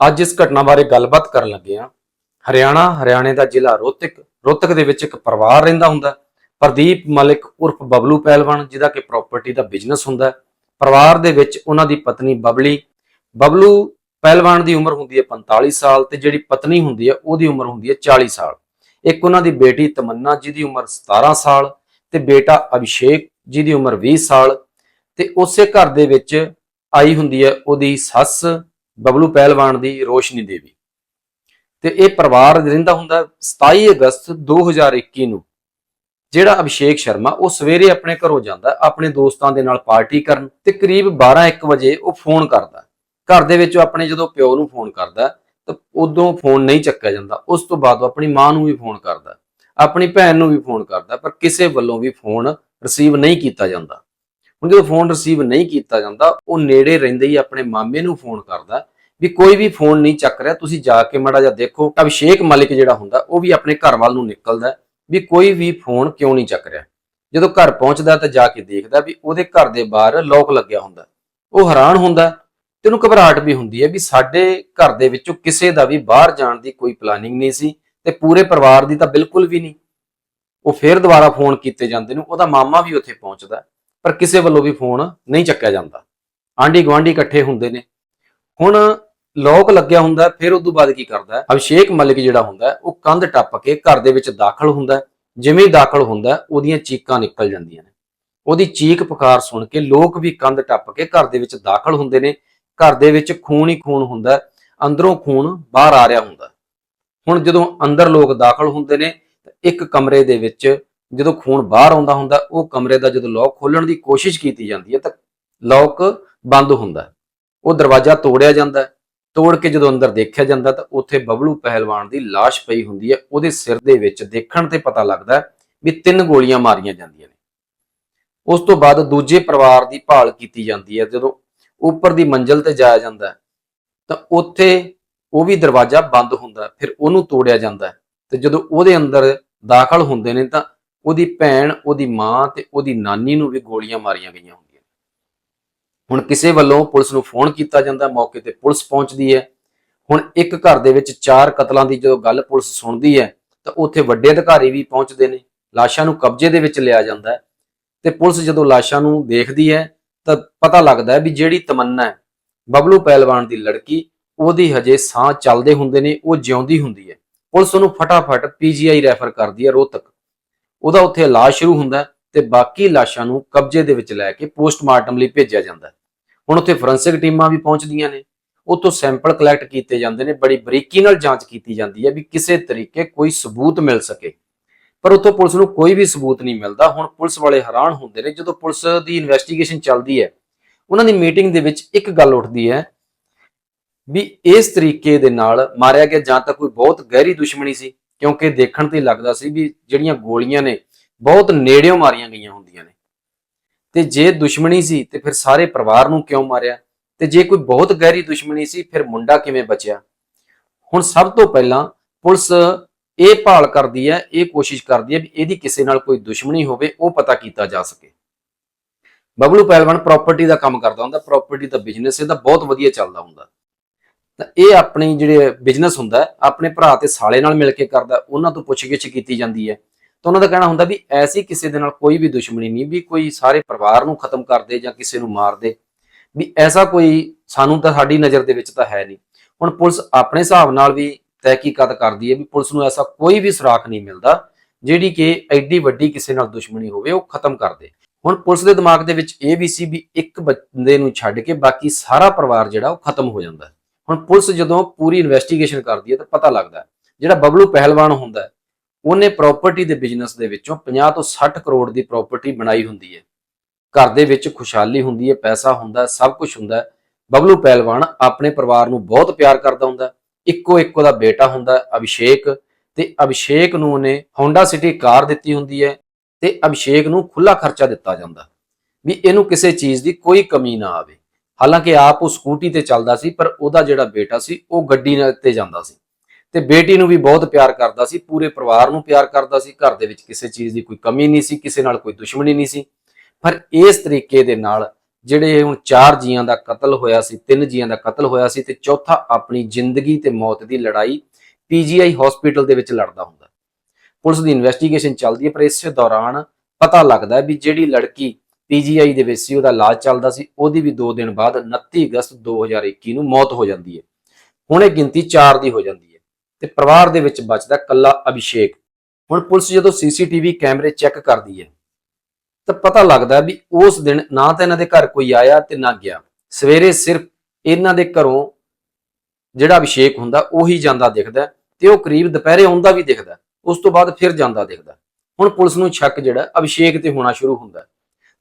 ਅੱਜ ਇਸ ਘਟਨਾ ਬਾਰੇ ਗੱਲਬਾਤ ਕਰਨ ਲੱਗੇ ਹਾਂ। ਹਰਿਆਣਾ, ਹਰਿਆਣੇ ਦਾ ਜ਼ਿਲ੍ਹਾ ਰੋਹਤਕ ਰੋਹਤਕ ਦੇ ਵਿੱਚ ਇੱਕ ਪਰਿਵਾਰ ਰਹਿੰਦਾ ਹੁੰਦਾ। ਪ੍ਰਦੀਪ ਮਲਿਕ ਉਰਫ ਬਬਲੂ ਪਹਿਲਵਾਨ, ਜਿਹਦਾ ਕਿ ਪ੍ਰਾਪਰਟੀ ਦਾ ਬਿਜ਼ਨਸ ਹੁੰਦਾ ਪਰਿਵਾਰ ਦੇ ਵਿੱਚ ਉਹਨਾਂ ਦੀ ਪਤਨੀ ਬਬਲੀ। ਬਬਲੂ ਪਹਿਲਵਾਨ ਦੀ ਉਮਰ ਹੁੰਦੀ ਹੈ 45 ਸਾਲ ਤੇ ਜਿਹੜੀ ਪਤਨੀ ਹੁੰਦੀ ਹੈ ਉਹਦੀ ਉਮਰ ਹੁੰਦੀ ਹੈ 40 ਸਾਲ। ਇੱਕ ਉਹਨਾਂ ਦੀ ਬੇਟੀ ਤਮੰਨਾ ਜਿਹਦੀ ਉਮਰ 17 ਸਾਲ ਤੇ ਬੇਟਾ ਅਭਿਸ਼ੇਕ ਜਿਹਦੀ ਉਮਰ 20 ਸਾਲ ਤੇ ਉਸੇ ਘਰ ਦੇ ਵਿੱਚ ਆਈ ਹੁੰਦੀ ਹੈ ਉਹਦੀ ਸੱਸ ਬਬਲੂ ਪਹਿਲਵਾਨ ਦੀ ਰੋਸ਼ਨੀ ਦੇਵੀ। ਤੇ ਇਹ ਪਰਿਵਾਰ ਰਹਿੰਦਾ ਹੁੰਦਾ 27 ਅਗਸਤ 2021 ਨੂੰ, ਜਿਹੜਾ ਅਭਿਸ਼ੇਕ ਸ਼ਰਮਾ ਉਹ ਸਵੇਰੇ ਆਪਣੇ ਘਰੋਂ ਜਾਂਦਾ, ਆਪਣੇ ਦੋਸਤਾਂ ਦੇ ਨਾਲ ਪਾਰਟੀ ਕਰਨ ਤੇ ਕਰੀਬ 12-1 ਵਜੇ ਉਹ ਫੋਨ ਕਰਦਾ। ਘਰ ਦੇ ਵਿੱਚ ਆਪਣੇ ਜਦੋਂ ਪਿਓ ਨੂੰ ਫੋਨ ਕਰਦਾ, ਤਾਂ ਉਦੋਂ ਫੋਨ ਨਹੀਂ ਚੱਕਿਆ ਜਾਂਦਾ, ਉਸ ਤੋਂ ਬਾਅਦ ਉਹ ਆਪਣੀ ਮਾਂ ਨੂੰ ਵੀ ਫੋਨ ਕਰਦਾ, ਆਪਣੀ ਭੈਣ ਨੂੰ ਵੀ ਫੋਨ ਕਰਦਾ, ਪਰ ਕਿਸੇ ਵੱਲੋਂ ਵੀ ਫੋਨ ਰਿਸੀਵ ਨਹੀਂ ਕੀਤਾ ਜਾਂਦਾ। ਹੁਣ ਜਦੋਂ ਫੋਨ ਰਿਸੀਵ ਨਹੀਂ ਕੀਤਾ ਜਾਂਦਾ, ਉਹ ਨੇੜੇ ਰਹਿੰਦੇ ਹੀ ਆਪਣੇ ਮਾਮੇ ਨੂੰ ਫੋਨ ਕਰਦਾ ਵੀ ਕੋਈ ਵੀ ਫੋਨ ਨਹੀਂ ਚੱਕ ਰਿਹਾ, ਤੁਸੀਂ ਜਾ ਕੇ ਮੜਾ ਜਾ ਦੇਖੋ, ਅਭਿਸ਼ੇਕ ਮਲਿਕ ਜਿਹੜਾ ਹੁੰਦਾ, ਉਹ ਵੀ ਆਪਣੇ ਘਰ ਵੱਲ ਨੂੰ ਨਿਕਲਦਾ ਵੀ ਕੋਈ ਵੀ ਫੋਨ ਕਿਉਂ ਨਹੀਂ ਚੱਕ ਰਿਹਾ। ਜਦੋਂ ਘਰ ਪਹੁੰਚਦਾ ਤਾਂ ਜਾ ਕੇ ਦੇਖਦਾ ਵੀ ਉਹਦੇ ਘਰ ਦੇ ਬਾਹਰ ਲੋਕ ਲੱਗਿਆ ਹੁੰਦਾ ਉਹ ਹੈਰਾਨ ਹੁੰਦਾ ਤੇ ਉਹਨੂੰ ਘਬਰਾਹਟ ਵੀ ਹੁੰਦੀ ਹੈ ਵੀ ਸਾਡੇ ਘਰ ਦੇ ਵਿੱਚੋਂ ਕਿਸੇ ਦਾ ਵੀ ਬਾਹਰ ਜਾਣ ਦੀ ਕੋਈ ਪਲਾਨਿੰਗ ਨਹੀਂ ਸੀ ਤੇ ਪੂਰੇ ਪਰਿਵਾਰ ਦੀ ਤਾਂ ਬਿਲਕੁਲ ਵੀ ਨਹੀਂ। ਉਹ ਫੇਰ ਦੁਬਾਰਾ ਫੋਨ ਕੀਤੇ ਜਾਂਦੇ ਨੂੰ, ਉਹਦਾ ਮਾਮਾ ਵੀ ਉੱਥੇ ਪਹੁੰਚਦਾ ਪਰ ਕਿਸੇ ਵੱਲੋਂ ਵੀ ਫੋਨ ਨਹੀਂ ਚੱਕਿਆ ਜਾਂਦਾ। ਆਂਢੀ ਗੁਆਂਢੀ ਇਕੱਠੇ ਹੁੰਦੇ ਨੇ। ਹੁਣ ਲੋਕ ਲੱਗਿਆ ਹੁੰਦਾ, ਫਿਰ ਉਸ ਤੋਂ ਬਾਅਦ ਕੀ ਕਰਦਾ ਅਭਿਸ਼ੇਕ ਮਲਿਕ ਜਿਹੜਾ ਹੁੰਦਾ ਉਹ ਕੰਧ ਟੱਪ ਕੇ ਘਰ ਦੇ ਵਿੱਚ ਦਾਖਲ ਹੁੰਦਾ ਜਿਵੇਂ ਦਾਖਲ ਹੁੰਦਾ ਉਹਦੀਆਂ ਚੀਕਾਂ ਨਿਕਲ ਜਾਂਦੀਆਂ ਨੇ। ਉਹਦੀ ਚੀਕ ਪੁਕਾਰ ਸੁਣ ਕੇ ਲੋਕ ਵੀ ਕੰਧ ਟੱਪ ਕੇ ਘਰ ਦੇ ਵਿੱਚ ਦਾਖਲ ਹੁੰਦੇ ਨੇ। ਘਰ ਦੇ ਵਿੱਚ ਖੂਨ ਹੀ ਖੂਨ ਹੁੰਦਾ ਅੰਦਰੋਂ ਖੂਨ ਬਾਹਰ ਆ ਰਿਹਾ ਹੁੰਦਾ ਹੁਣ ਜਦੋਂ ਅੰਦਰ ਲੋਕ ਦਾਖਲ ਹੁੰਦੇ ਨੇ, ਤਾਂ ਇੱਕ ਕਮਰੇ ਦੇ ਵਿੱਚ ਜਦੋਂ ਖੂਨ ਬਾਹਰ ਆਉਂਦਾ ਹੁੰਦਾ, ਉਹ ਕਮਰੇ ਦਾ ਜਦੋਂ ਲੋਕ ਖੋਲਣ ਦੀ ਕੋਸ਼ਿਸ਼ ਕੀਤੀ ਜਾਂਦੀ ਹੈ, ਤਾਂ ਲੋਕ ਬੰਦ ਹੁੰਦਾ ਉਹ ਦਰਵਾਜ਼ਾ ਤੋੜਿਆ ਜਾਂਦਾ ਤੋੜ ਕੇ ਜਦੋਂ ਅੰਦਰ ਦੇਖਿਆ ਜਾਂਦਾ, ਤਾਂ ਉੱਥੇ ਬਬਲੂ ਪਹਿਲਵਾਨ ਦੀ লাশ ਪਈ ਹੁੰਦੀ ਹੈ। ਉਹਦੇ ਸਿਰ ਦੇ ਵਿੱਚ ਦੇਖਣ ਤੇ ਪਤਾ ਲੱਗਦਾ ਵੀ ਤਿੰਨ ਗੋਲੀਆਂ ਮਾਰੀਆਂ ਜਾਂਦੀਆਂ ਨੇ। ਉਸ ਤੋਂ ਬਾਅਦ ਦੂਜੇ ਪਰਿਵਾਰ ਦੀ ਭਾਲ ਕੀਤੀ ਜਾਂਦੀ ਹੈ। ਜਦੋਂ ਉੱਪਰ ਦੀ ਮੰਜ਼ਲ ਤੇ ਜਾਇਆ ਜਾਂਦਾ ਤਾਂ ਉੱਥੇ ਉਹ ਵੀ ਦਰਵਾਜ਼ਾ ਬੰਦ ਹੁੰਦਾ ਫਿਰ ਉਹਨੂੰ ਤੋੜਿਆ ਜਾਂਦਾ ਹੈ। ਤੇ ਜਦੋਂ ਉਹਦੇ ਅੰਦਰ ਦਾਖਲ ਹੁੰਦੇ ਨੇ, ਤਾਂ ਉਹਦੀ ਭੈਣ, ਉਹਦੀ ਮਾਂ ਤੇ ਉਹਦੀ ਨਾਨੀ ਨੂੰ ਵੀ ਗੋਲੀਆਂ ਮਾਰੀਆਂ ਗਈਆਂ ਹੁੰਦੀਆਂ। ਹੁਣ ਕਿਸੇ ਵੱਲੋਂ ਪੁਲਿਸ ਨੂੰ ਫੋਨ ਕੀਤਾ ਜਾਂਦਾ, ਮੌਕੇ ਤੇ ਪੁਲਿਸ ਪਹੁੰਚਦੀ ਹੈ। ਹੁਣ ਇੱਕ ਘਰ ਦੇ ਵਿੱਚ ਚਾਰ ਕਤਲਾਂ ਦੀ ਜਦੋਂ ਗੱਲ ਪੁਲਿਸ ਸੁਣਦੀ ਹੈ, ਤਾਂ ਉੱਥੇ ਵੱਡੇ ਅਧਿਕਾਰੀ ਵੀ ਪਹੁੰਚਦੇ ਨੇ। ਲਾਸ਼ਾਂ ਨੂੰ ਕਬਜ਼ੇ ਦੇ ਵਿੱਚ ਲਿਆ ਜਾਂਦਾ ਹੈ। ਤੇ ਪੁਲਿਸ ਜਦੋਂ ਲਾਸ਼ਾਂ ਨੂੰ ਦੇਖਦੀ ਹੈ, ਤਾਂ ਪਤਾ ਲੱਗਦਾ ਹੈ ਵੀ ਜਿਹੜੀ ਤਮੰਨਾ ਹੈ, ਬਬਲੂ ਪਹਿਲਵਾਨ ਦੀ ਲੜਕੀ, ਉਹਦੀ ਹਜੇ ਸਾਹ ਚੱਲਦੇ ਹੁੰਦੇ ਨੇ, ਉਹ ਜਿਉਂਦੀ ਹੁੰਦੀ ਹੈ। ਪੁਲਿਸ ਉਹਨੂੰ ਫਟਾਫਟ ਪੀਜੀਆਈ ਰੈਫਰ ਕਰਦੀ ਹੈ ਰੋਹਤਕ। ਉਹਦਾ ਉੱਥੇ ਇਲਾਜ ਸ਼ੁਰੂ ਹੁੰਦਾ ਹੈ ਤੇ ਬਾਕੀ ਲਾਸ਼ਾਂ ਨੂੰ ਕਬਜ਼ੇ ਦੇ ਵਿੱਚ ਲੈ ਕੇ ਪੋਸਟਮਾਰਟਮ ਲਈ ਭੇਜਿਆ ਜਾਂਦਾ ਹੁਣ ਉੱਥੇ ਫੋਰੈਂਸਿਕ ਟੀਮਾਂ ਵੀ ਪਹੁੰਚਦੀਆਂ ਨੇ। ਉੱਥੋਂ ਸੈਂਪਲ ਕਲੈਕਟ ਕੀਤੇ ਜਾਂਦੇ ਨੇ, ਬੜੀ ਬਰੀਕੀ ਨਾਲ ਜਾਂਚ ਕੀਤੀ ਜਾਂਦੀ ਹੈ ਵੀ ਕਿਸੇ ਤਰੀਕੇ ਕੋਈ ਸਬੂਤ ਮਿਲ ਸਕੇ। ਪਰ ਉੱਥੋਂ ਪੁਲਿਸ ਨੂੰ ਕੋਈ ਵੀ ਸਬੂਤ ਨਹੀਂ ਮਿਲਦਾ। ਹੁਣ ਪੁਲਿਸ ਵਾਲੇ ਹੈਰਾਨ ਹੁੰਦੇ ਨੇ, ਜਦੋਂ ਪੁਲਿਸ ਦੀ ਇਨਵੈਸਟੀਗੇਸ਼ਨ ਚੱਲਦੀ ਹੈ, ਉਹਨਾਂ ਦੀ ਮੀਟਿੰਗ ਦੇ ਵਿੱਚ ਇੱਕ ਗੱਲ ਉੱਠਦੀ ਹੈ ਵੀ ਇਸ ਤਰੀਕੇ ਦੇ ਨਾਲ ਮਾਰਿਆ ਗਿਆ ਜਾਂ ਤਾਂ ਕੋਈ ਬਹੁਤ ਗਹਿਰੀ ਦੁਸ਼ਮਣੀ ਸੀ। ਕਿਉਂਕਿ ਦੇਖਣ ਤੇ ਲੱਗਦਾ ਸੀ ਵੀ ਜਿਹੜੀਆਂ ਗੋਲੀਆਂ ਨੇ, ਬਹੁਤ ਨੇੜਿਓਂ ਮਾਰੀਆਂ ਗਈਆਂ ਹੁੰਦੀਆਂ ਨੇ। ਤੇ ਜੇ ਦੁਸ਼ਮਣੀ ਸੀ, ਤੇ ਫਿਰ ਸਾਰੇ ਪਰਿਵਾਰ ਨੂੰ ਕਿਉਂ ਮਾਰਿਆ? ਤੇ ਜੇ ਕੋਈ ਬਹੁਤ ਗਹਿਰੀ ਦੁਸ਼ਮਣੀ ਸੀ, ਫਿਰ ਮੁੰਡਾ ਕਿਵੇਂ ਬਚਿਆ? ਹੁਣ ਸਭ ਤੋਂ ਪਹਿਲਾਂ ਪੁਲਿਸ ਇਹ ਭਾਲ ਕਰਦੀ ਹੈ, ਇਹ ਕੋਸ਼ਿਸ਼ ਕਰਦੀ ਹੈ ਵੀ ਇਹਦੀ ਕਿਸੇ ਨਾਲ ਕੋਈ ਦੁਸ਼ਮਣੀ ਹੋਵੇ, ਉਹ ਪਤਾ ਕੀਤਾ ਜਾ ਸਕੇ। ਬਬਲੂ ਪਹਿਲਵਾਨ ਪ੍ਰਾਪਰਟੀ ਦਾ ਕੰਮ ਕਰਦਾ ਹੁੰਦਾ ਪ੍ਰਾਪਰਟੀ ਦਾ ਬਿਜ਼ਨਸ ਇਹਦਾ ਬਹੁਤ ਵਧੀਆ ਚੱਲਦਾ ਹੁੰਦਾ। ਤਾਂ ਇਹ ਆਪਣੀ ਜਿਹੜੇ ਬਿਜ਼ਨਸ ਹੁੰਦਾ ਆਪਣੇ ਭਰਾ ਤੇ ਸਾਲੇ ਨਾਲ ਮਿਲ ਕੇ ਕਰਦਾ, ਉਹਨਾਂ ਤੋਂ ਪੁੱਛਗਿੱਛ ਕੀਤੀ ਜਾਂਦੀ ਹੈ। ਤਾਂ ਉਹਨਾਂ ਦਾ ਕਹਿਣਾ ਹੁੰਦਾ ਵੀ ਐਸੀ ਕਿਸੇ ਦੇ ਨਾਲ ਕੋਈ ਵੀ ਦੁਸ਼ਮਣੀ ਨਹੀਂ, ਵੀ ਕੋਈ ਸਾਰੇ ਪਰਿਵਾਰ ਨੂੰ ਖਤਮ ਕਰ ਦੇ ਜਾਂ ਕਿਸੇ ਨੂੰ ਮਾਰ ਦੇ। ਵੀ ਐਸਾ ਕੋਈ, ਸਾਨੂੰ ਤਾਂ ਸਾਡੀ ਨਜ਼ਰ ਦੇ ਵਿੱਚ ਤਾਂ ਹੈ ਨਹੀਂ। ਹੁਣ ਪੁਲਿਸ ਆਪਣੇ ਹਿਸਾਬ ਨਾਲ ਵੀ ਤਹਿਕੀਕਾਤ ਕਰਦੀ ਹੈ ਵੀ ਪੁਲਿਸ ਨੂੰ ਐਸਾ ਕੋਈ ਵੀ ਸੁਰਾਖ ਨਹੀਂ ਮਿਲਦਾ, ਜਿਹੜੀ ਕਿ ਐਡੀ ਵੱਡੀ ਕਿਸੇ ਨਾਲ ਦੁਸ਼ਮਣੀ ਹੋਵੇ, ਉਹ ਖਤਮ ਕਰ ਦੇ। ਹੁਣ ਪੁਲਿਸ ਦੇ ਦਿਮਾਗ ਦੇ ਵਿੱਚ ਇਹ ਵੀ ਸੀ ਵੀ ਇੱਕ ਬੰਦੇ ਨੂੰ ਛੱਡ ਕੇ ਬਾਕੀ ਸਾਰਾ ਪਰਿਵਾਰ ਜਿਹੜਾ, ਉਹ ਖਤਮ ਹੋ ਜਾਂਦਾ ਹੁਣ ਪੁਲਿਸ ਜਦੋਂ ਪੂਰੀ ਇਨਵੈਸਟੀਗੇਸ਼ਨ ਕਰਦੀ ਹੈ ਤਾਂ ਪਤਾ ਲੱਗਦਾ ਜਿਹੜਾ ਬਬਲੂ ਪਹਿਲਵਾਨ ਹੁੰਦਾ ਉਹਨੇ ਪ੍ਰਾਪਰਟੀ ਦੇ ਬਿਜ਼ਨਸ ਦੇ ਵਿੱਚੋਂ 50 ਤੋਂ 60 ਕਰੋੜ ਦੀ ਪ੍ਰਾਪਰਟੀ ਬਣਾਈ ਹੁੰਦੀ ਹੈ। ਘਰ ਦੇ ਵਿੱਚ ਖੁਸ਼ਹਾਲੀ ਹੁੰਦੀ ਹੈ, ਪੈਸਾ ਹੁੰਦਾ ਸਭ ਕੁਝ ਹੁੰਦਾ ਬਬਲੂ ਪਹਿਲਵਾਨ ਆਪਣੇ ਪਰਿਵਾਰ ਨੂੰ ਬਹੁਤ ਪਿਆਰ ਕਰਦਾ ਹੁੰਦਾ ਇੱਕੋ ਇੱਕੋ ਦਾ ਬੇਟਾ ਹੁੰਦਾ ਅਭਿਸ਼ੇਕ। ਤੇ ਅਭਿਸ਼ੇਕ ਨੂੰ ਉਹਨੇ ਹੋਂਡਾ ਸਿਟੀ ਕਾਰ ਦਿੱਤੀ ਹੁੰਦੀ ਹੈ ਤੇ ਅਭਿਸ਼ੇਕ ਨੂੰ ਖੁੱਲਾ ਖਰਚਾ ਦਿੱਤਾ ਜਾਂਦਾ ਵੀ ਇਹਨੂੰ ਕਿਸੇ ਚੀਜ਼ ਦੀ ਕੋਈ ਕਮੀ ਨਾ ਆਵੇ। ਹਾਲਾਂਕਿ ਆਪ ਉਹ ਸਕੂਟੀ ਤੇ ਚੱਲਦਾ ਸੀ, ਪਰ ਉਹਦਾ ਜਿਹੜਾ ਬੇਟਾ ਸੀ, ਉਹ ਗੱਡੀ ਨਾਲ ਤੇ ਜਾਂਦਾ ਸੀ। ਤੇ ਬੇਟੀ ਨੂੰ ਵੀ ਬਹੁਤ ਪਿਆਰ ਕਰਦਾ ਸੀ, ਪੂਰੇ ਪਰਿਵਾਰ ਨੂੰ ਪਿਆਰ ਕਰਦਾ ਸੀ, ਘਰ ਦੇ ਵਿੱਚ ਕਿਸੇ ਚੀਜ਼ ਦੀ ਕੋਈ ਕਮੀ ਨਹੀਂ ਸੀ, ਕਿਸੇ ਨਾਲ ਕੋਈ ਦੁਸ਼ਮਣੀ ਨਹੀਂ ਸੀ। ਪਰ ਇਸ ਤਰੀਕੇ ਦੇ ਨਾਲ ਜਿਹੜੇ ਹੁਣ ਚਾਰ ਜੀਆਂ ਦਾ ਕਤਲ ਹੋਇਆ ਸੀ, ਤਿੰਨ ਜੀਆਂ ਦਾ ਕਤਲ ਹੋਇਆ ਸੀ, ਤੇ ਚੌਥਾ ਆਪਣੀ ਜ਼ਿੰਦਗੀ ਤੇ ਮੌਤ ਦੀ ਲੜਾਈ ਪੀਜੀਆਈ ਹਸਪੀਟਲ ਦੇ ਵਿੱਚ ਲੜਦਾ ਹੁੰਦਾ। ਪੁਲਿਸ ਦੀ ਇਨਵੈਸਟੀਗੇਸ਼ਨ ਚੱਲਦੀ ਹੈ, ਪਰ ਇਸੇ ਦੌਰਾਨ ਪਤਾ ਲੱਗਦਾ ਵੀ ਜਿਹੜੀ ਲੜਕੀ ਪੀਜੀਆਈ ਦੇ ਵਿੱਚ ਸੀ, ਉਹਦਾ ਇਲਾਜ ਚੱਲਦਾ ਸੀ, ਉਹਦੀ ਵੀ 2 ਦਿਨ ਬਾਅਦ 29 ਅਗਸਤ 2021 ਨੂੰ ਮੌਤ ਹੋ ਜਾਂਦੀ ਹੈ। ਹੁਣ ਇਹ ਗਿਣਤੀ 4 ਦੀ ਹੋ ਜਾਂਦੀ ਹੈ ਤੇ ਪਰਿਵਾਰ ਦੇ ਵਿੱਚ ਬਚਦਾ ਕੱਲਾ ਅਭਿਸ਼ੇਕ। ਹੁਣ ਪੁਲਿਸ ਜਦੋਂ ਸੀਸੀਟੀਵੀ ਕੈਮਰੇ ਚੈੱਕ ਕਰਦੀ ਹੈ, ਤਾਂ ਪਤਾ ਲੱਗਦਾ ਵੀ ਉਸ ਦਿਨ ਨਾ ਤਾਂ ਇਹਨਾਂ ਦੇ ਘਰ ਕੋਈ ਆਇਆ ਤੇ ਨਾ ਗਿਆ। ਸਵੇਰੇ ਸਿਰਫ ਇਹਨਾਂ ਦੇ ਘਰੋਂ ਜਿਹੜਾ ਅਭਿਸ਼ੇਕ ਹੁੰਦਾ, ਉਹੀ ਜਾਂਦਾ ਦਿਖਦਾ ਤੇ ਉਹ ਕਰੀਬ ਦੁਪਹਿਰੇ ਆਉਂਦਾ ਵੀ ਦਿਖਦਾ, ਉਸ ਤੋਂ ਬਾਅਦ ਫਿਰ ਜਾਂਦਾ ਦਿਖਦਾ। ਹੁਣ ਪੁਲਿਸ ਨੂੰ ਸ਼ੱਕ ਜਿਹੜਾ, ਅਭਿਸ਼ੇਕ ਤੇ ਹੋਣਾ ਸ਼ੁਰੂ ਹੁੰਦਾ।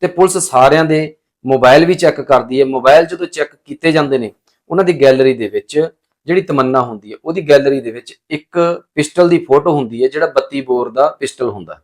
ਤੇ ਪੁਲਿਸ ਸਾਰਿਆਂ ਦੇ ਮੋਬਾਈਲ ਵੀ ਚੈੱਕ ਕਰਦੀ ਹੈ। ਮੋਬਾਈਲ ਜਦੋਂ ਚੈੱਕ ਕੀਤੇ ਜਾਂਦੇ ਨੇ, ਉਹਨਾਂ ਦੀ ਗੈਲਰੀ ਦੇ ਵਿੱਚ ਜਿਹੜੀ ਤਮੰਨਾ ਹੁੰਦੀ ਹੈ, ਉਹਦੀ ਗੈਲਰੀ ਦੇ ਵਿੱਚ ਇੱਕ ਪਿਸਟਲ ਦੀ ਫੋਟੋ ਹੁੰਦੀ ਹੈ, ਜਿਹੜਾ 32 ਬੋਰ ਦਾ ਪਿਸਟਲ ਹੁੰਦਾ।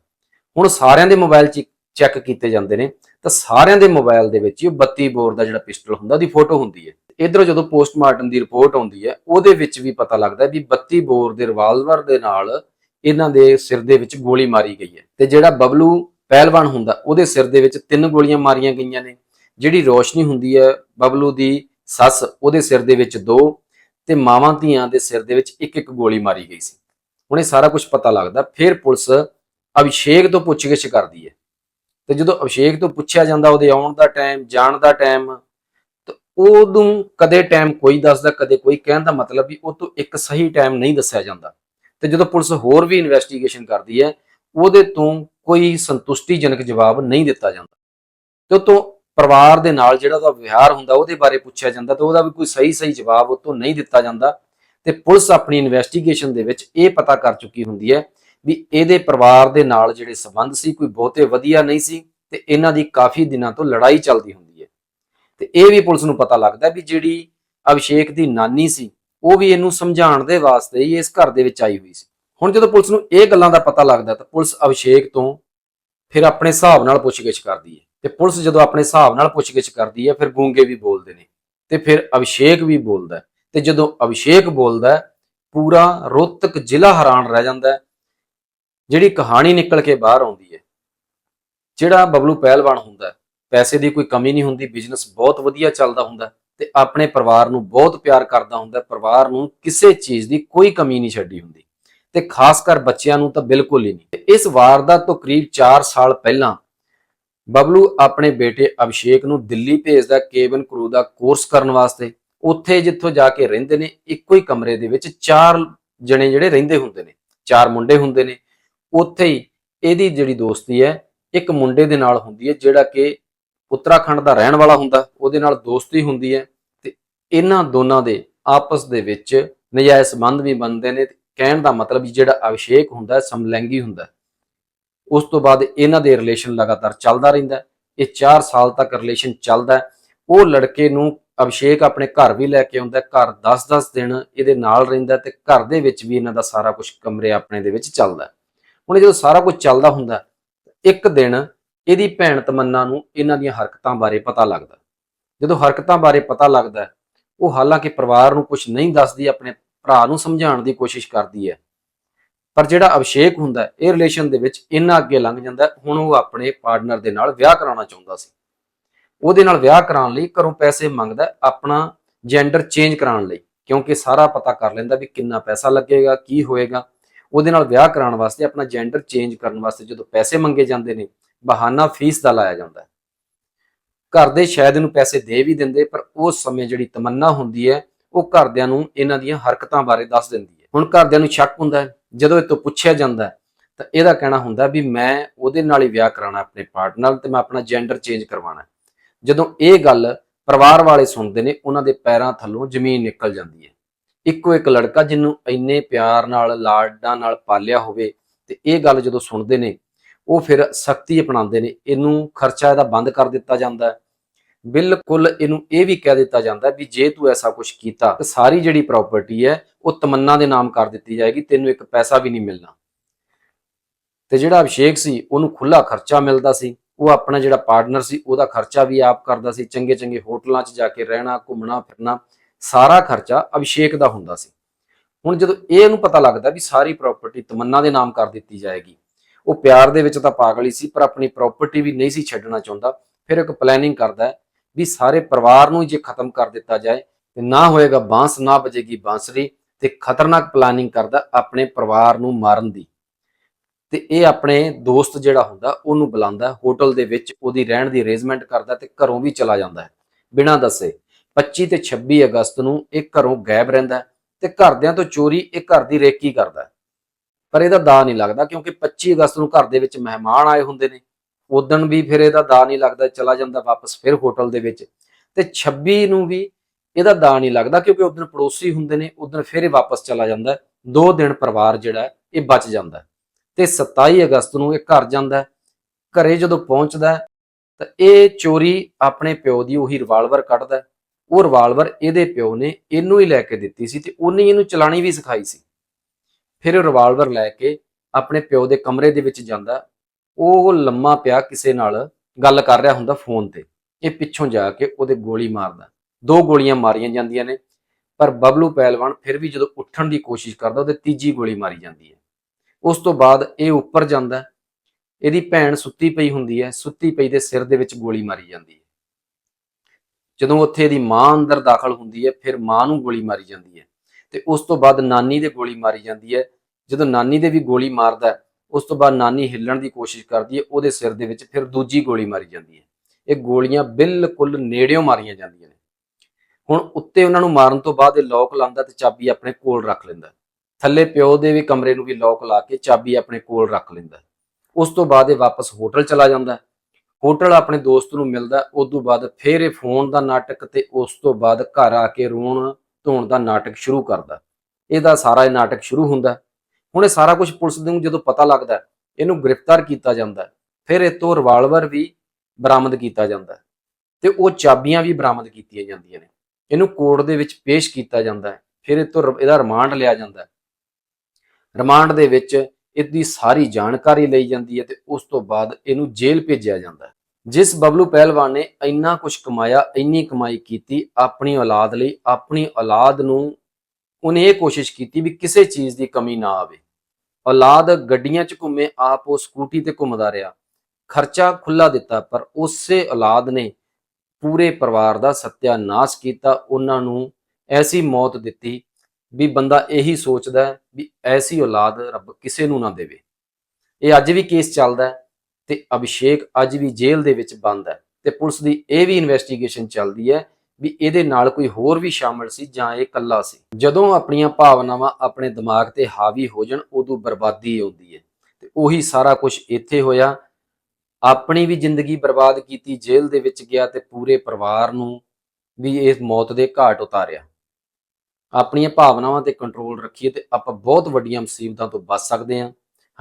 ਹੁਣ ਸਾਰਿਆਂ ਦੇ ਮੋਬਾਈਲ ਚੈੱਕ ਕੀਤੇ ਜਾਂਦੇ ਨੇ, ਤਾਂ ਸਾਰਿਆਂ ਦੇ ਮੋਬਾਈਲ ਦੇ ਵਿੱਚ ਹੀ ਉਹ 32 ਬੋਰ ਦਾ ਜਿਹੜਾ ਪਿਸਟਲ ਹੁੰਦਾ, ਉਹਦੀ ਫੋਟੋ ਹੁੰਦੀ ਹੈ। ਇਧਰੋਂ ਜਦੋਂ ਪੋਸਟਮਾਰਟਮ ਦੀ ਰਿਪੋਰਟ ਆਉਂਦੀ ਹੈ, ਉਹਦੇ ਵਿੱਚ ਵੀ ਪਤਾ ਲੱਗਦਾ ਵੀ 32 ਬੋਰ ਦੇ ਰਿਵਾਲਵਰ ਦੇ ਨਾਲ ਇਹਨਾਂ ਦੇ ਸਿਰ ਦੇ ਵਿੱਚ ਗੋਲੀ ਮਾਰੀ ਗਈ ਹੈ। ਤੇ ਜਿਹੜਾ ਬਬਲੂ ਪਹਿਲਵਾਨ ਹੁੰਦਾ, ਉਹਦੇ ਸਿਰ ਦੇ ਵਿੱਚ ਤਿੰਨ ਗੋਲੀਆਂ ਮਾਰੀਆਂ ਗਈਆਂ ਨੇ। ਜਿਹੜੀ ਰੋਸ਼ਨੀ ਹੁੰਦੀ ਹੈ ਬਬਲੂ ਦੀ ਸੱਸ, ਉਹਦੇ ਸਿਰ ਦੇ ਵਿੱਚ ਦੋ ਤੇ ਮਾਵਾਂ ਧੀਆਂ ਦੇ ਸਿਰ ਦੇ ਵਿੱਚ ਇੱਕ ਇੱਕ ਗੋਲੀ ਮਾਰੀ ਗਈ ਸੀ। ਹੁਣ ਇਹ ਸਾਰਾ ਕੁਝ ਪਤਾ ਲੱਗਦਾ। ਫਿਰ ਪੁਲਿਸ ਅਭਿਸ਼ੇਕ ਤੋਂ ਪੁੱਛਗਿੱਛ ਕਰਦੀ ਹੈ। ਤੇ ਜਦੋਂ ਅਭਿਸ਼ੇਕ ਤੋਂ ਪੁੱਛਿਆ ਜਾਂਦਾ, ਉਹਦੇ ਆਉਣ ਦਾ ਟਾਈਮ, ਜਾਣ ਦਾ ਟਾਈਮ, ਤਾਂ ਉਦੋਂ ਕਦੇ ਟਾਈਮ ਕੋਈ ਦੱਸਦਾ, ਕਦੇ ਕੋਈ ਕਹਿਣ ਦਾ ਮਤਲਬ ਵੀ ਉਹ ਤੋਂ ਇੱਕ ਸਹੀ ਟਾਈਮ ਨਹੀਂ ਦੱਸਿਆ ਜਾਂਦਾ। ਤੇ ਜਦੋਂ ਪੁਲਿਸ ਹੋਰ ਵੀ ਇਨਵੈਸਟੀਗੇਸ਼ਨ ਕਰਦੀ ਹੈ, ਉਹਦੇ ਤੋਂ ਕੋਈ ਸੰਤੁਸ਼ਟੀਜਨਕ ਜਵਾਬ ਨਹੀਂ ਦਿੱਤਾ ਜਾਂਦਾ। ਤੇ ਉਹ ਤੋਂ ਪਰਿਵਾਰ ਦੇ ਨਾਲ ਜਿਹੜਾ ਉਹਦਾ ਵਿਹਾਰ ਹੁੰਦਾ, ਉਹਦੇ ਬਾਰੇ ਪੁੱਛਿਆ ਜਾਂਦਾ ਤੇ ਉਹਦਾ ਵੀ ਕੋਈ ਸਹੀ ਸਹੀ ਜਵਾਬ ਉਹ ਤੋਂ ਨਹੀਂ ਦਿੱਤਾ ਜਾਂਦਾ। ਤੇ ਪੁਲਿਸ ਆਪਣੀ ਇਨਵੈਸਟੀਗੇਸ਼ਨ ਦੇ ਵਿੱਚ ਇਹ ਪਤਾ ਕਰ ਚੁੱਕੀ ਹੁੰਦੀ ਹੈ ਵੀ ਇਹਦੇ ਪਰਿਵਾਰ ਦੇ ਨਾਲ ਜਿਹੜੇ ਸਬੰਧ ਸੀ, ਕੋਈ ਬਹੁਤੇ ਵਧੀਆ ਨਹੀਂ ਸੀ ਤੇ ਇਹਨਾਂ ਦੀ ਕਾਫੀ ਦਿਨਾਂ ਤੋਂ ਲੜਾਈ ਚੱਲਦੀ ਹੁੰਦੀ ਹੈ। ਤੇ ਇਹ ਵੀ ਪੁਲਿਸ ਨੂੰ ਪਤਾ ਲੱਗਦਾ ਵੀ ਜਿਹੜੀ ਅਭਿਸ਼ੇਕ ਦੀ ਨਾਨੀ ਸੀ, ਉਹ ਵੀ ਇਹਨੂੰ ਸਮਝਾਉਣ ਦੇ ਵਾਸਤੇ ਹੀ ਇਸ ਘਰ ਦੇ ਵਿੱਚ ਆਈ ਹੋਈ ਸੀ। ਹੁਣ ਜਦੋਂ ਪੁਲਿਸ ਨੂੰ ਇਹ ਗੱਲਾਂ ਦਾ ਪਤਾ ਲੱਗਦਾ ਤਾਂ ਪੁਲਿਸ ਅਭਿਸ਼ੇਕ ਤੋਂ ਫਿਰ ਆਪਣੇ ਹਿਸਾਬ ਨਾਲ ਪੁੱਛਗਿੱਛ ਕਰਦੀ ਹੈ। ਤੇ ਪੁਲਿਸ ਜਦੋਂ ਆਪਣੇ ਹਿਸਾਬ ਨਾਲ ਪੁੱਛਗਿੱਛ ਕਰਦੀ ਹੈ, ਫਿਰ ਗੂੰਗੇ ਵੀ ਬੋਲਦੇ ਨੇ ਤੇ ਫਿਰ ਅਭਿਸ਼ੇਕ ਵੀ ਬੋਲਦਾ ਤੇ ਜਦੋਂ ਅਭਿਸ਼ੇਕ ਬੋਲਦਾ ਪੂਰਾ ਰੋਤਕ ਜ਼ਿਲ੍ਹਾ ਹੈਰਾਨ ਰਹਿ ਜਾਂਦਾ ਜਿਹੜੀ ਕਹਾਣੀ ਨਿਕਲ ਕੇ ਬਾਹਰ ਆਉਂਦੀ ਹੈ, ਜਿਹੜਾ ਬਬਲੂ ਪਹਿਲਵਾਨ ਹੁੰਦਾ ਪੈਸੇ ਦੀ ਕੋਈ ਕਮੀ ਨਹੀਂ ਹੁੰਦੀ ਬਿਜ਼ਨਸ ਬਹੁਤ ਵਧੀਆ ਚੱਲਦਾ ਹੁੰਦਾ ਤੇ ਆਪਣੇ ਪਰਿਵਾਰ ਨੂੰ ਬਹੁਤ ਪਿਆਰ ਕਰਦਾ ਹੁੰਦਾ ਪਰਿਵਾਰ ਨੂੰ ਕਿਸੇ ਚੀਜ਼ ਦੀ ਕੋਈ ਕਮੀ ਨਹੀਂ ਛੱਡੀ ਹੁੰਦੀ। ਤੇ ਖਾਸ ਕਰ ਬੱਚਿਆਂ ਨੂੰ ਤਾਂ ਬਿਲਕੁਲ ਹੀ ਨਹੀਂ। ਤੇ ਇਸ ਵਾਰਦਾਤ ਤੋਂ ਕਰੀਬ 4 ਸਾਲ ਪਹਿਲਾਂ ਬਬਲੂ ਆਪਣੇ ਬੇਟੇ ਅਭਿਸ਼ੇਕ ਨੂੰ ਦਿੱਲੀ ਭੇਜਦਾ ਕੇਬਨ ਕਰੂ ਦਾ ਕੋਰਸ ਕਰਨ ਵਾਸਤੇ। ਉੱਥੇ ਜਿੱਥੋਂ ਜਾ ਕੇ ਰਹਿੰਦੇ ਨੇ, ਇੱਕੋ ਹੀ ਕਮਰੇ ਦੇ ਵਿੱਚ ਚਾਰ ਜਣੇ ਜਿਹੜੇ ਰਹਿੰਦੇ ਹੁੰਦੇ ਨੇ, ਚਾਰ ਮੁੰਡੇ ਹੁੰਦੇ ਨੇ। ਉੱਥੇ ਹੀ ਇਹਦੀ ਜਿਹੜੀ ਦੋਸਤੀ ਹੈ, ਇੱਕ ਮੁੰਡੇ ਦੇ ਨਾਲ ਹੁੰਦੀ ਹੈ, ਜਿਹੜਾ ਕਿ ਉੱਤਰਾਖੰਡ ਦਾ ਰਹਿਣ ਵਾਲਾ ਹੁੰਦਾ, ਉਹਦੇ ਨਾਲ ਦੋਸਤੀ ਹੁੰਦੀ ਹੈ ਤੇ ਇਹਨਾਂ ਦੋਨਾਂ ਦੇ ਆਪਸ ਦੇ ਵਿੱਚ ਨਜਾਇਜ਼ ਸੰਬੰਧ ਵੀ ਬਣਦੇ ਨੇ ਤੇ ਕਹਿਣ ਦਾ ਮਤਲਬ ਵੀ ਜਿਹੜਾ ਅਭਿਸ਼ੇਕ ਹੁੰਦਾ ਹੈ, ਸਮਲੈਂਗੀ ਹੁੰਦਾ ਉਸ ਤੋਂ ਬਾਅਦ ਇਹਨਾਂ ਦੇ ਰਿਲੇਸ਼ਨ ਲਗਾਤਾਰ ਚੱਲਦਾ ਰਹਿੰਦਾ ਇਹ 4 ਸਾਲ ਤੱਕ ਰਿਲੇਸ਼ਨ ਚੱਲਦਾ ਉਹ ਲੜਕੇ ਨੂੰ ਅਭਿਸ਼ੇਕ ਆਪਣੇ ਘਰ ਵੀ ਲੈ ਕੇ ਆਉਂਦਾ ਘਰ 10-10 ਦਿਨ ਇਹਦੇ ਨਾਲ ਰਹਿੰਦਾ ਹੈ ਤੇ ਘਰ ਦੇ ਵਿੱਚ ਵੀ ਇਹਨਾਂ ਦਾ ਸਾਰਾ ਕੁਝ ਕਮਰੇ ਆਪਣੇ ਦੇ ਵਿੱਚ ਚੱਲਦਾ ਹੈ। ਹੁਣ ਜਦੋਂ ਸਾਰਾ ਕੁਝ ਚੱਲਦਾ ਹੁੰਦਾ ਇੱਕ ਦਿਨ ਇਹਦੀ ਭੈਣ ਤਮੰਨਾ ਨੂੰ ਇਹਨਾਂ ਦੀਆਂ ਹਰਕਤਾਂ ਬਾਰੇ ਪਤਾ ਲੱਗਦਾ ਜਦੋਂ ਹਰਕਤਾਂ ਬਾਰੇ ਪਤਾ ਲੱਗਦਾ ਉਹ ਹਾਲਾਂਕਿ ਪਰਿਵਾਰ ਨੂੰ ਕੁਝ ਨਹੀਂ ਦੱਸਦੀ ਆਪਣੇ ਭਰਾ ਨੂੰ ਸਮਝਾਉਣ ਦੀ ਕੋਸ਼ਿਸ਼ ਕਰਦੀ ਹੈ। ਪਰ ਜਿਹੜਾ ਅਭਿਸ਼ੇਕ ਹੁੰਦਾ ਇਹ ਰਿਲੇਸ਼ਨ ਦੇ ਵਿੱਚ ਇੰਨਾ ਅੱਗੇ ਲੰਘ ਜਾਂਦਾ ਹੁਣ ਉਹ ਆਪਣੇ ਪਾਰਟਨਰ ਦੇ ਨਾਲ ਵਿਆਹ ਕਰਾਉਣਾ ਚਾਹੁੰਦਾ ਸੀ। ਉਹਦੇ ਨਾਲ ਵਿਆਹ ਕਰਾਉਣ ਲਈ ਘਰੋਂ ਪੈਸੇ ਮੰਗਦਾ ਆਪਣਾ ਜੈਂਡਰ ਚੇਂਜ ਕਰਾਉਣ ਲਈ, ਕਿਉਂਕਿ ਸਾਰਾ ਪਤਾ ਕਰ ਲੈਂਦਾ ਵੀ ਕਿੰਨਾ ਪੈਸਾ ਲੱਗੇਗਾ, ਕੀ ਹੋਏਗਾ। ਉਹਦੇ ਨਾਲ ਵਿਆਹ ਕਰਾਉਣ ਵਾਸਤੇ, ਆਪਣਾ ਜੈਂਡਰ ਚੇਂਜ ਕਰਨ ਵਾਸਤੇ ਜਦੋਂ ਪੈਸੇ ਮੰਗੇ ਜਾਂਦੇ ਨੇ, ਬਹਾਨਾ ਫੀਸ ਦਾ ਲਾਇਆ ਜਾਂਦਾ ਘਰ ਦੇ ਸ਼ਾਇਦ ਨੂੰ ਪੈਸੇ ਦੇ ਵੀ ਦਿੰਦੇ, ਪਰ ਉਸ ਸਮੇਂ ਜਿਹੜੀ ਤਮੰਨਾ ਹੁੰਦੀ ਹੈ ਉਹ ਘਰਦਿਆਂ ਨੂੰ ਇਹਨਾਂ ਦੀਆਂ ਹਰਕਤਾਂ ਬਾਰੇ ਦੱਸ ਦਿੰਦੀ ਹੈ। ਹੁਣ ਘਰਦਿਆਂ ਨੂੰ ਸ਼ੱਕ ਹੁੰਦਾ ਹੈ, ਜਦੋਂ ਇਹ ਤੋਂ ਪੁੱਛਿਆ ਜਾਂਦਾ ਹੈ, ਤਾਂ ਇਹਦਾ ਕਹਿਣਾ ਹੁੰਦਾ ਵੀ ਮੈਂ ਉਹਦੇ ਨਾਲ ਹੀ ਵਿਆਹ ਕਰਾਉਣਾ ਆਪਣੇ ਪਾਰਟਨਰ ਨਾਲ ਤੇ ਮੈਂ ਆਪਣਾ ਜੈਂਡਰ ਚੇਂਜ ਕਰਵਾਉਣਾ ਜਦੋਂ ਇਹ ਗੱਲ ਪਰਿਵਾਰ ਵਾਲੇ ਸੁਣਦੇ ਨੇ, ਉਹਨਾਂ ਦੇ ਪੈਰਾਂ ਥੱਲੋਂ ਜ਼ਮੀਨ ਨਿਕਲ ਜਾਂਦੀ ਹੈ। ਇੱਕੋ ਇੱਕ ਲੜਕਾ ਜਿਹਨੂੰ ਇੰਨੇ ਪਿਆਰ ਨਾਲ, ਲਾਡਾਂ ਨਾਲ ਪਾਲਿਆ ਹੋਵੇ ਤੇ ਇਹ ਗੱਲ ਜਦੋਂ ਸੁਣਦੇ ਨੇ, ਉਹ ਫਿਰ ਸਖਤੀ ਅਪਣਾਉਂਦੇ ਨੇ, ਇਹਨੂੰ ਖਰਚਾ ਇਹਦਾ ਬੰਦ ਕਰ ਦਿੱਤਾ ਜਾਂਦਾ ਹੈ। ਬਿਲਕੁਲ ਇਹਨੂੰ ਇਹ ਵੀ ਕਹਿ ਦਿੱਤਾ ਜਾਂਦਾ ਵੀ ਜੇ ਤੂੰ ਐਸਾ ਕੁਝ ਕੀਤਾ ਤਾਂ ਸਾਰੀ ਜਿਹੜੀ ਪ੍ਰਾਪਰਟੀ ਹੈ, ਉਹ ਤਮੰਨਾ ਦੇ ਨਾਮ ਕਰ ਦਿੱਤੀ ਜਾਏਗੀ, ਤੈਨੂੰ ਇੱਕ ਪੈਸਾ ਵੀ ਨਹੀਂ ਮਿਲਣਾ। ਤੇ ਜਿਹੜਾ ਅਭਿਸ਼ੇਕ ਸੀ, ਉਹਨੂੰ ਖੁੱਲਾ ਖਰਚਾ ਮਿਲਦਾ ਸੀ। ਉਹ ਆਪਣਾ ਜਿਹੜਾ ਪਾਰਟਨਰ ਸੀ, ਉਹਦਾ ਖਰਚਾ ਵੀ ਆਪ ਕਰਦਾ ਸੀ। ਚੰਗੇ ਚੰਗੇ ਹੋਟਲਾਂ 'ਚ ਜਾ ਕੇ ਰਹਿਣਾ, ਘੁੰਮਣਾ, ਫਿਰਨਾ, ਸਾਰਾ ਖਰਚਾ ਅਭਿਸ਼ੇਕ ਦਾ ਹੁੰਦਾ ਸੀ। ਹੁਣ ਜਦੋਂ ਇਹ ਇਹਨੂੰ ਪਤਾ ਲੱਗਦਾ ਵੀ ਸਾਰੀ ਪ੍ਰਾਪਰਟੀ ਤਮੰਨਾ ਦੇ ਨਾਮ ਕਰ ਦਿੱਤੀ ਜਾਏਗੀ, ਉਹ ਪਿਆਰ ਦੇ ਵਿੱਚ ਤਾਂ ਪਾਗਲ ਹੀ ਸੀ, ਪਰ ਆਪਣੀ ਪ੍ਰਾਪਰਟੀ ਵੀ ਨਹੀਂ ਸੀ ਛੱਡਣਾ ਚਾਹੁੰਦਾ। ਫਿਰ ਇੱਕ ਪਲੈਨਿੰਗ ਕਰਦਾ ਵੀ ਸਾਰੇ ਪਰਿਵਾਰ ਨੂੰ ਜੇ ਖਤਮ ਕਰ ਦਿੱਤਾ ਜਾਏ ਤੇ ਨਾ ਹੋਏਗਾ ਬਾਂਸ, ਨਾ ਬਜੇਗੀ ਬਾਂਸਰੀ ਤੇ ਖਤਰਨਾਕ ਪਲਾਨਿੰਗ ਕਰਦਾ ਆਪਣੇ ਪਰਿਵਾਰ ਨੂੰ ਮਾਰਨ ਦੀ। ਤੇ ਇਹ ਆਪਣੇ ਦੋਸਤ ਜਿਹੜਾ ਹੁੰਦਾ, ਉਹਨੂੰ ਬੁਲਾਉਂਦਾ, ਹੋਟਲ ਦੇ ਵਿੱਚ ਉਹਦੀ ਰਹਿਣ ਦੀ ਅਰੇਂਜਮੈਂਟ ਕਰਦਾ ਤੇ ਘਰੋਂ ਵੀ ਚਲਾ ਜਾਂਦਾ ਹੈ। ਬਿਨਾਂ ਦੱਸੇ 25 ਤੇ 26 ਅਗਸਤ ਨੂੰ ਇਹ ਘਰੋਂ ਗਾਇਬ ਰਹਿੰਦਾ ਤੇ ਘਰਦਿਆਂ ਤੋਂ ਚੋਰੀ ਇਹ ਘਰ ਦੀ ਰੇਕੀ ਕਰਦਾ ਪਰ ਇਹਦਾ ਦਾ ਨਹੀਂ ਲੱਗਦਾ ਕਿਉਂਕਿ 25 ਅਗਸਤ ਨੂੰ ਘਰ ਦੇ ਵਿੱਚ ਮਹਿਮਾਨ ਆਏ ਹੁੰਦੇ ਨੇ। ਉਦਣ ਵੀ ਫਿਰ ਇਹਦਾ ਦਾ ਨਹੀਂ ਲੱਗਦਾ, ਚਲਾ ਜਾਂਦਾ ਵਾਪਸ ਫਿਰ ਹੋਟਲ ਦੇ ਵਿੱਚ। ਤੇ 26 ਨੂੰ ਵੀ ਇਹਦਾ ਦਾ ਨਹੀਂ ਲੱਗਦਾ ਕਿਉਂਕਿ ਉਦੋਂ ਪੜੋਸੀ ਹੁੰਦੇ ਨੇ, ਉਦੋਂ ਫਿਰ ਇਹ ਵਾਪਸ ਚਲਾ ਜਾਂਦਾ ਦੋ ਦਿਨ ਪਰਿਵਾਰ ਜਿਹੜਾ ਇਹ ਬਚ ਜਾਂਦਾ ਤੇ 27 ਅਗਸਤ ਨੂੰ ਇਹ ਘਰ ਜਾਂਦਾ ਘਰੇ ਜਦੋਂ ਪਹੁੰਚਦਾ ਤਾਂ ਇਹ ਚੋਰੀ ਆਪਣੇ ਪਿਓ ਦੀ ਉਹੀ ਰਿਵਾਲਵਰ ਕੱਢਦਾ ਉਹ ਰਿਵਾਲਵਰ ਇਹਦੇ ਪਿਓ ਨੇ ਇਹਨੂੰ ਹੀ ਲੈ ਕੇ ਦਿੱਤੀ ਸੀ ਤੇ ਉਹਨੇ ਇਹਨੂੰ ਚਲਾਣੀ ਵੀ ਸਿਖਾਈ ਸੀ। ਫਿਰ ਉਹ ਰਿਵਾਲਵਰ ਲੈ ਕੇ ਆਪਣੇ ਪਿਓ ਦੇ ਕਮਰੇ ਦੇ ਵਿੱਚ ਜਾਂਦਾ ਉਹ ਲੰਮਾ ਪਿਆ ਕਿਸੇ ਨਾਲ ਗੱਲ ਕਰ ਰਿਹਾ ਹੁੰਦਾ ਫੋਨ ਤੇ। ਇਹ ਪਿੱਛੋਂ ਜਾ ਕੇ ਉਹਦੇ ਗੋਲੀ ਮਾਰਦਾ। ਦੋ ਗੋਲੀਆਂ ਮਾਰੀਆਂ ਜਾਂਦੀਆਂ ਨੇ, ਪਰ ਬਬਲੂ ਪਹਿਲਵਾਨ ਫਿਰ ਵੀ ਜਦੋਂ ਉੱਠਣ ਦੀ ਕੋਸ਼ਿਸ਼ ਕਰਦਾ, ਉਹਦੇ ਤੀਜੀ ਗੋਲੀ ਮਾਰੀ ਜਾਂਦੀ ਹੈ। ਉਸ ਤੋਂ ਬਾਅਦ ਇਹ ਉੱਪਰ ਜਾਂਦਾ ਇਹਦੀ ਭੈਣ ਸੁੱਤੀ ਪਈ ਹੁੰਦੀ ਹੈ, ਸੁੱਤੀ ਪਈ ਦੇ ਸਿਰ ਦੇ ਵਿੱਚ ਗੋਲੀ ਮਾਰੀ ਜਾਂਦੀ ਹੈ। ਜਦੋਂ ਉੱਥੇ ਇਹਦੀ ਮਾਂ ਅੰਦਰ ਦਾਖਲ ਹੁੰਦੀ ਹੈ, ਫਿਰ ਮਾਂ ਨੂੰ ਗੋਲੀ ਮਾਰੀ ਜਾਂਦੀ ਹੈ। ਤੇ ਉਸ ਤੋਂ ਬਾਅਦ ਨਾਨੀ ਦੇ ਗੋਲੀ ਮਾਰੀ ਜਾਂਦੀ ਹੈ। ਜਦੋਂ ਨਾਨੀ ਦੇ ਵੀ ਗੋਲੀ ਮਾਰਦਾ ਉਸ ਤੋਂ ਬਾਅਦ ਨਾਨੀ ਹਿੱਲਣ ਦੀ ਕੋਸ਼ਿਸ਼ ਕਰਦੀ ਹੈ, ਉਹਦੇ ਸਿਰ ਦੇ ਵਿੱਚ ਫਿਰ ਦੂਜੀ ਗੋਲੀ ਮਾਰੀ ਜਾਂਦੀ ਹੈ। ਇਹ ਗੋਲੀਆਂ ਬਿਲਕੁਲ ਨੇੜਿਓਂ ਮਾਰੀਆਂ ਜਾਂਦੀਆਂ ਨੇ। ਹੁਣ ਉੱਤੇ ਉਹਨਾਂ ਨੂੰ ਮਾਰਨ ਤੋਂ ਬਾਅਦ ਇਹ ਲੋਕ ਲਾਉਂਦਾ ਤੇ ਚਾਬੀ ਆਪਣੇ ਕੋਲ ਰੱਖ ਲੈਂਦਾ। ਥੱਲੇ ਪਿਓ ਦੇ ਵੀ ਕਮਰੇ ਨੂੰ ਵੀ ਲੋਕ ਲਾ ਕੇ ਚਾਬੀ ਆਪਣੇ ਕੋਲ ਰੱਖ ਲੈਂਦਾ। ਉਸ ਤੋਂ ਬਾਅਦ ਇਹ ਵਾਪਸ ਹੋਟਲ ਚਲਾ ਜਾਂਦਾ। ਹੋਟਲ ਆਪਣੇ ਦੋਸਤ ਨੂੰ ਮਿਲਦਾ, ਉਸ ਤੋਂ ਬਾਅਦ ਫਿਰ ਇਹ ਫੋਨ ਦਾ ਨਾਟਕ ਤੇ ਉਸ ਤੋਂ ਬਾਅਦ ਘਰ ਆ ਕੇ ਰੋਣ ਧੋਣ ਦਾ ਨਾਟਕ ਸ਼ੁਰੂ ਕਰਦਾ। ਇਹਦਾ ਸਾਰਾ ਇਹ ਨਾਟਕ ਸ਼ੁਰੂ ਹੁੰਦਾ। ਹੁਣ ਇਹ ਸਾਰਾ ਕੁਝ ਪੁਲਿਸ ਨੂੰ ਜਦੋਂ ਪਤਾ ਲੱਗਦਾ ਇਹਨੂੰ ਗ੍ਰਿਫਤਾਰ ਕੀਤਾ ਜਾਂਦਾ ਫਿਰ ਇਹ ਤੋਂ ਰਿਵਾਲਵਰ ਵੀ ਬਰਾਮਦ ਕੀਤਾ ਜਾਂਦਾ ਹੈ ਤੇ ਉਹ ਚਾਬੀਆਂ ਵੀ ਬਰਾਮਦ ਕੀਤੀਆਂ ਜਾਂਦੀਆਂ ਨੇ। ਇਹਨੂੰ ਕੋਰਟ ਦੇ ਵਿੱਚ ਪੇਸ਼ ਕੀਤਾ ਜਾਂਦਾ ਹੈ, ਫਿਰ ਇਹ ਤੋਂ ਰ- ਇਹਦਾ ਰਿਮਾਂਡ ਲਿਆ ਜਾਂਦਾ ਹੈ। ਰਿਮਾਂਡ ਦੇ ਵਿੱਚ ਇਹਦੀ ਸਾਰੀ ਜਾਣਕਾਰੀ ਲਈ ਜਾਂਦੀ ਹੈ ਤੇ ਉਸ ਤੋਂ ਬਾਅਦ ਇਹਨੂੰ ਜੇਲ੍ਹ ਭੇਜਿਆ ਜਾਂਦਾ ਹੈ। ਜਿਸ ਬਬਲੂ ਪਹਿਲਵਾਨ ਨੇ ਇੰਨਾ ਕੁਝ ਕਮਾਇਆ, ਇੰਨੀ ਕਮਾਈ ਕੀਤੀ, ਆਪਣੀ ਔਲਾਦ ਲਈ, ਆਪਣੀ ਔਲਾਦ ਨੂੰ ਉਹਨੇ ਇਹ ਕੋਸ਼ਿਸ਼ ਕੀਤੀ ਵੀ ਕਿਸੇ ਚੀਜ਼ ਦੀ ਕਮੀ ਨਾ ਆਵੇ। ਔਲਾਦ ਗੱਡੀਆਂ 'ਚ ਘੁੰਮੇ, ਆਪ ਉਹ ਸਕੂਟੀ ਤੇ ਘੁੰਮਦਾ ਰਿਹਾ। ਖਰਚਾ ਖੁੱਲਾ ਦਿੱਤਾ, ਪਰ ਉਸੇ ਔਲਾਦ ਨੇ ਪੂਰੇ ਪਰਿਵਾਰ ਦਾ ਸਤਿਆਨਾਸ਼ ਕੀਤਾ। ਉਹਨਾਂ ਨੂੰ ਐਸੀ ਮੌਤ ਦਿੱਤੀ ਵੀ ਬੰਦਾ ਇਹੀ ਸੋਚਦਾ ਵੀ ਐਸੀ ਔਲਾਦ ਰੱਬ ਕਿਸੇ ਨੂੰ ਨਾ ਦੇਵੇ। ਇਹ ਅੱਜ ਵੀ ਕੇਸ ਚੱਲਦਾ ਹੈ ਤੇ ਅਭਿਸ਼ੇਕ ਅੱਜ ਵੀ ਜੇਲ੍ਹ ਦੇ ਵਿੱਚ ਬੰਦ ਹੈ ਤੇ ਪੁਲਿਸ ਦੀ ਇਹ ਵੀ ਇਨਵੈਸਟੀਗੇਸ਼ਨ ਚੱਲਦੀ ਹੈ ਵੀ ਇਹਦੇ ਨਾਲ ਕੋਈ ਹੋਰ ਵੀ ਸ਼ਾਮਲ ਸੀ ਜਾਂ ਇਹ ਇਕੱਲਾ ਸੀ। ਜਦੋਂ ਆਪਣੀਆਂ ਭਾਵਨਾਵਾਂ ਆਪਣੇ ਦਿਮਾਗ ਤੇ ਹਾਵੀ ਹੋ ਜਾਣ, ਉਦੋਂ ਬਰਬਾਦੀ ਆਉਂਦੀ ਹੈ ਤੇ ਉਹੀ ਸਾਰਾ ਕੁਝ ਇੱਥੇ ਹੋਇਆ। ਆਪਣੀ ਵੀ ਜ਼ਿੰਦਗੀ ਬਰਬਾਦ ਕੀਤੀ, ਜੇਲ੍ਹ ਦੇ ਵਿੱਚ ਗਿਆ ਤੇ ਪੂਰੇ ਪਰਿਵਾਰ ਨੂੰ ਵੀ ਇਸ ਮੌਤ ਦੇ ਘਾਟ ਉਤਾਰਿਆ। ਆਪਣੀਆਂ ਭਾਵਨਾਵਾਂ ਤੇ ਕੰਟਰੋਲ ਰੱਖੀਏ ਤੇ ਆਪਾਂ ਬਹੁਤ ਵੱਡੀਆਂ ਮੁਸੀਬਤਾਂ ਤੋਂ ਬਚ ਸਕਦੇ ਹਾਂ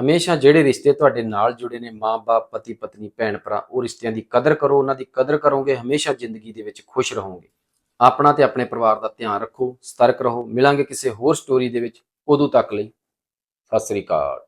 ਹਮੇਸ਼ਾ ਜਿਹੜੇ ਰਿਸ਼ਤੇ ਤੁਹਾਡੇ ਨਾਲ ਜੁੜੇ ਨੇ ਮਾਂ-ਬਾਪ ਪਤੀ, ਪਤਨੀ, ਭੈਣ ਭਰਾ, ਉਹ ਰਿਸ਼ਤਿਆਂ ਦੀ ਕਦਰ ਕਰੋ, ਉਹਨਾਂ ਦੀ ਕਦਰ ਕਰੋਗੇ, ਹਮੇਸ਼ਾ ਜ਼ਿੰਦਗੀ ਦੇ ਵਿੱਚ ਖੁਸ਼ ਰਹੋਗੇ। ਆਪਣਾ ਤੇ ਆਪਣੇ ਪਰਿਵਾਰ ਦਾ ਧਿਆਨ ਰੱਖੋ, ਸਤਰਕ ਰਹੋ। ਮਿਲਾਂਗੇ ਕਿਸੇ ਹੋਰ ਸਟੋਰੀ ਦੇ ਵਿੱਚ। ਉਦੋਂ ਤੱਕ ਲਈ ਸਤਿ ਸ੍ਰੀ ਅਕਾਲ।